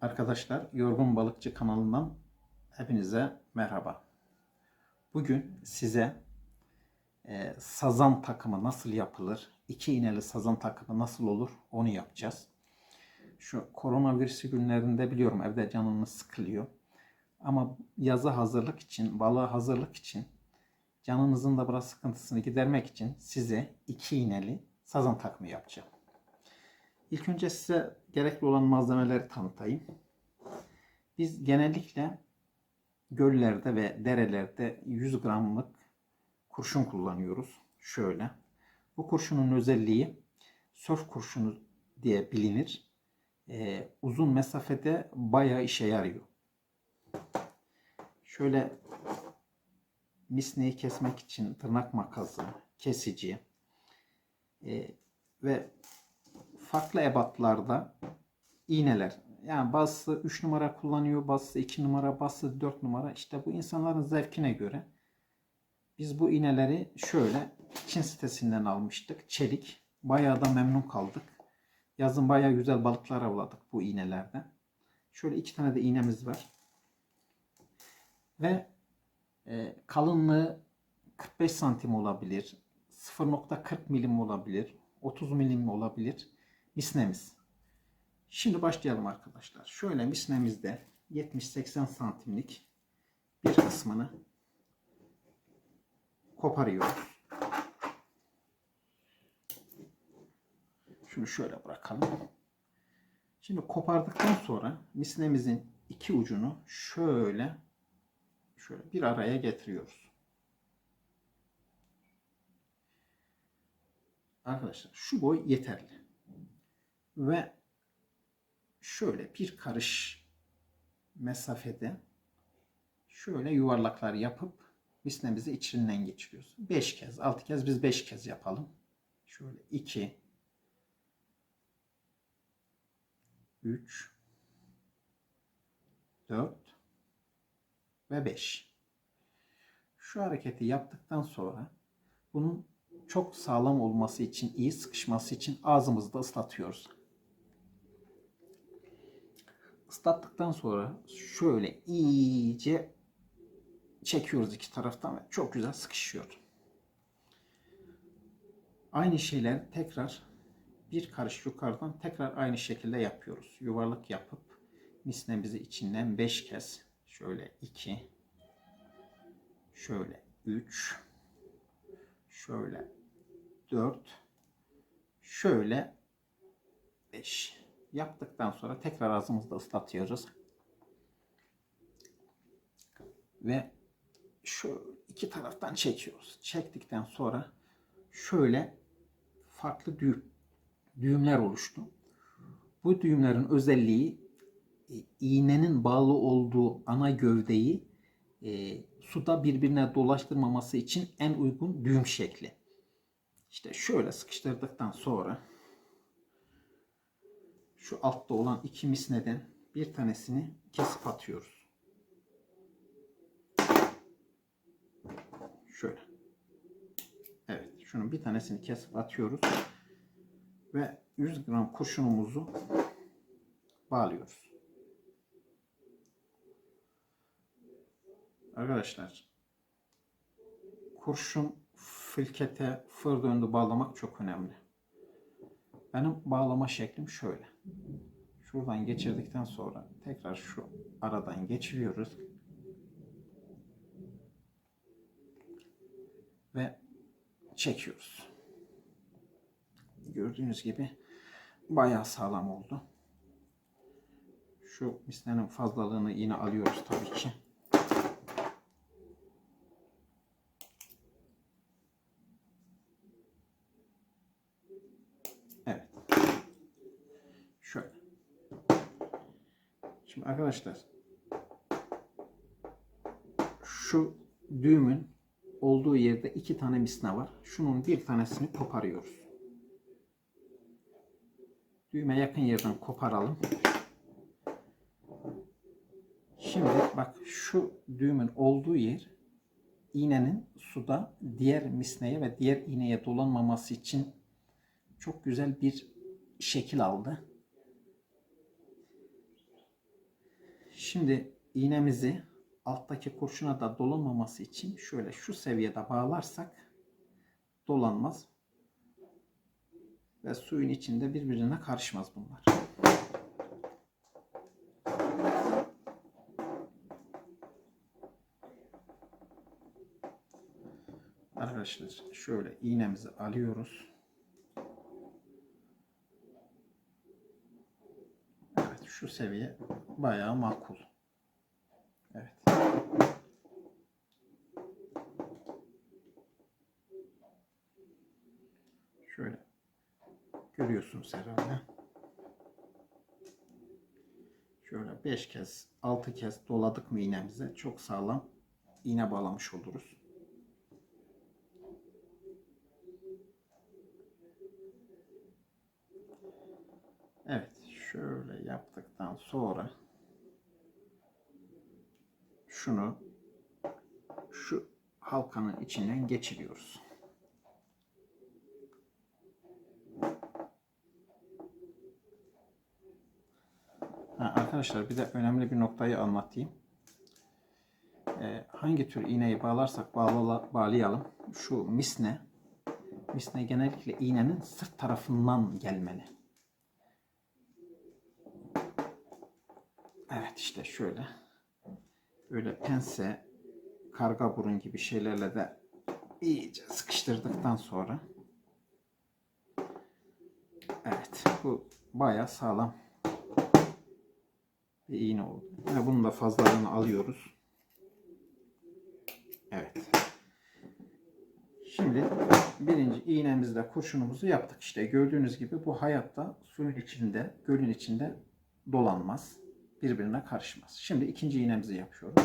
Arkadaşlar Yorgun Balıkçı kanalından hepinize merhaba. Bugün size e, sazan takımı nasıl yapılır, iki iğneli sazan takımı nasıl olur onu yapacağız. Şu koronavirüsü günlerinde biliyorum evde canınız sıkılıyor. Ama yaza hazırlık için, balığa hazırlık için canınızın da biraz sıkıntısını gidermek için size iki iğneli sazan takımı yapacağım. İlk önce size gerekli olan malzemeleri tanıtayım. Biz genellikle göllerde ve derelerde 100 gramlık kurşun kullanıyoruz. Şöyle. Bu kurşunun özelliği sörf kurşunu diye bilinir. Ee, uzun mesafede bayağı işe yarıyor. Şöyle misneyi kesmek için tırnak makası, kesici e, ve farklı ebatlarda iğneler. Yani bazısı 3 numara kullanıyor, bazısı 2 numara, bazısı 4 numara. İşte bu insanların zevkine göre biz bu iğneleri şöyle Çin sitesinden almıştık. Çelik. Bayağı da memnun kaldık. Yazın bayağı güzel balıklar avladık bu iğnelerden. Şöyle iki tane de iğnemiz var. Ve e, kalınlığı 45 santim olabilir. 0.40 milim olabilir. 30 milim olabilir misnemiz. Şimdi başlayalım arkadaşlar. Şöyle misnemizde 70-80 santimlik bir kısmını koparıyoruz. Şunu şöyle bırakalım. Şimdi kopardıktan sonra misnemizin iki ucunu şöyle şöyle bir araya getiriyoruz. Arkadaşlar şu boy yeterli ve şöyle bir karış mesafede şöyle yuvarlaklar yapıp misnemizi içinden geçiriyoruz. 5 kez, 6 kez biz 5 kez yapalım. Şöyle 2 3 4 ve 5. Şu hareketi yaptıktan sonra bunun çok sağlam olması için, iyi sıkışması için ağzımızda ıslatıyoruz. Islattıktan sonra şöyle iyice çekiyoruz iki taraftan ve çok güzel sıkışıyor. Aynı şeyler tekrar bir karış yukarıdan tekrar aynı şekilde yapıyoruz. Yuvarlak yapıp misnemizi içinden 5 kez şöyle 2 şöyle 3 şöyle 4 şöyle 5 yaptıktan sonra tekrar ağzımızda ıslatıyoruz. Ve şu iki taraftan çekiyoruz. Çektikten sonra şöyle farklı düğüm, düğümler oluştu. Bu düğümlerin özelliği e, iğnenin bağlı olduğu ana gövdeyi e, suda birbirine dolaştırmaması için en uygun düğüm şekli. İşte şöyle sıkıştırdıktan sonra şu altta olan iki misneden bir tanesini kesip atıyoruz. Şöyle. Evet. Şunun bir tanesini kesip atıyoruz. Ve 100 gram kurşunumuzu bağlıyoruz. Arkadaşlar kurşun filkete fır döndü bağlamak çok önemli. Benim bağlama şeklim şöyle. Şuradan geçirdikten sonra tekrar şu aradan geçiriyoruz. Ve çekiyoruz. Gördüğünüz gibi bayağı sağlam oldu. Şu mislenin fazlalığını yine alıyoruz tabii ki. Evet. Şöyle. Şimdi arkadaşlar şu düğümün olduğu yerde iki tane misna var. Şunun bir tanesini koparıyoruz. Düğme yakın yerden koparalım. Şimdi bak şu düğümün olduğu yer iğnenin suda diğer misneye ve diğer iğneye dolanmaması için çok güzel bir şekil aldı. Şimdi iğnemizi alttaki kurşuna da dolanmaması için şöyle şu seviyede bağlarsak dolanmaz ve suyun içinde birbirine karışmaz bunlar. Arkadaşlar şöyle iğnemizi alıyoruz. Evet şu seviye bayağı makul. Evet. Şöyle görüyorsunuz herhalde. Şöyle 5 kez 6 kez doladık mı iğnemize çok sağlam iğne bağlamış oluruz. Evet, şöyle yaptıktan sonra şunu şu halkanın içinden geçiriyoruz. Ha, arkadaşlar bir de önemli bir noktayı anlatayım. Ee, hangi tür iğneyi bağlarsak bağla, bağlayalım. Şu misne, misne genellikle iğnenin sırt tarafından gelmeli. Evet işte şöyle. Böyle pense, karga burun gibi şeylerle de iyice sıkıştırdıktan sonra Evet bu baya sağlam bir iğne oldu. Ve bunun da fazlalığını alıyoruz. Evet. Şimdi birinci iğnemizle kurşunumuzu yaptık. İşte gördüğünüz gibi bu hayatta suyun içinde, gölün içinde dolanmaz. Birbirine karışmaz. Şimdi ikinci iğnemizi yapıyoruz.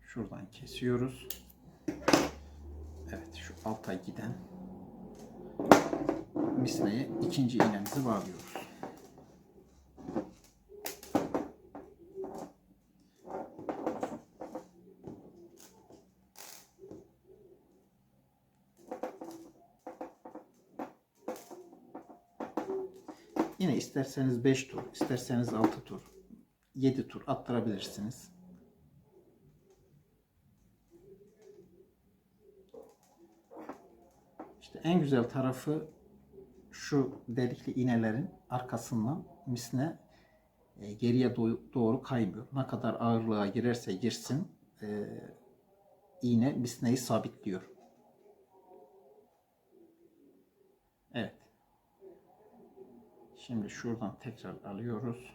Şuradan kesiyoruz. Evet şu alta giden misneye ikinci iğnemizi bağlıyoruz. Yine isterseniz 5 tur, isterseniz 6 tur, 7 tur attırabilirsiniz. İşte en güzel tarafı şu delikli iğnelerin arkasından misne e, geriye do- doğru kaymıyor. Ne kadar ağırlığa girerse girsin e, iğne misneyi sabitliyor. Evet. Şimdi şuradan tekrar alıyoruz.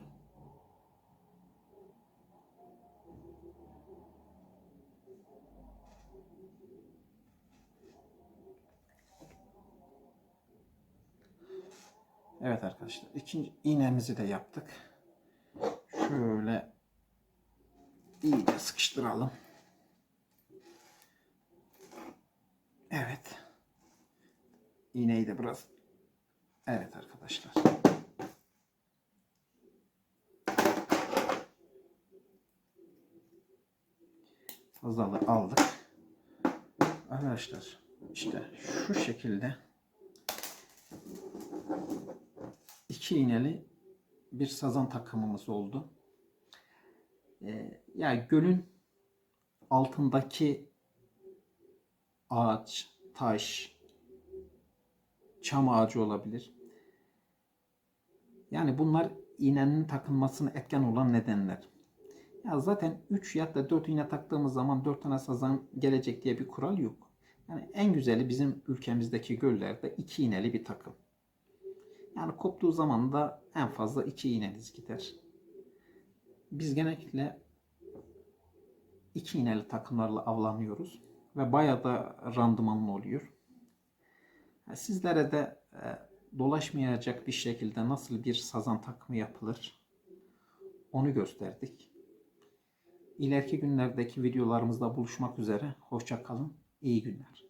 Evet arkadaşlar ikinci iğnemizi de yaptık. Şöyle iyice sıkıştıralım. Evet. İğneyi de biraz Evet arkadaşlar. Fazlalığı aldık. Arkadaşlar işte şu şekilde iki iğneli bir sazan takımımız oldu. Ee, yani gölün altındaki ağaç, taş, çam ağacı olabilir. Yani bunlar iğnenin takılmasına etken olan nedenler. Ya zaten 3 ya da 4 iğne taktığımız zaman 4 tane sazan gelecek diye bir kural yok. Yani en güzeli bizim ülkemizdeki göllerde 2 iğneli bir takım. Yani koptuğu zaman da en fazla 2 iğneniz gider. Biz genellikle 2 iğneli takımlarla avlanıyoruz ve bayağı da randımanlı oluyor. Sizlere de e, dolaşmayacak bir şekilde nasıl bir sazan takımı yapılır onu gösterdik. İleriki günlerdeki videolarımızda buluşmak üzere. Hoşça kalın. İyi günler.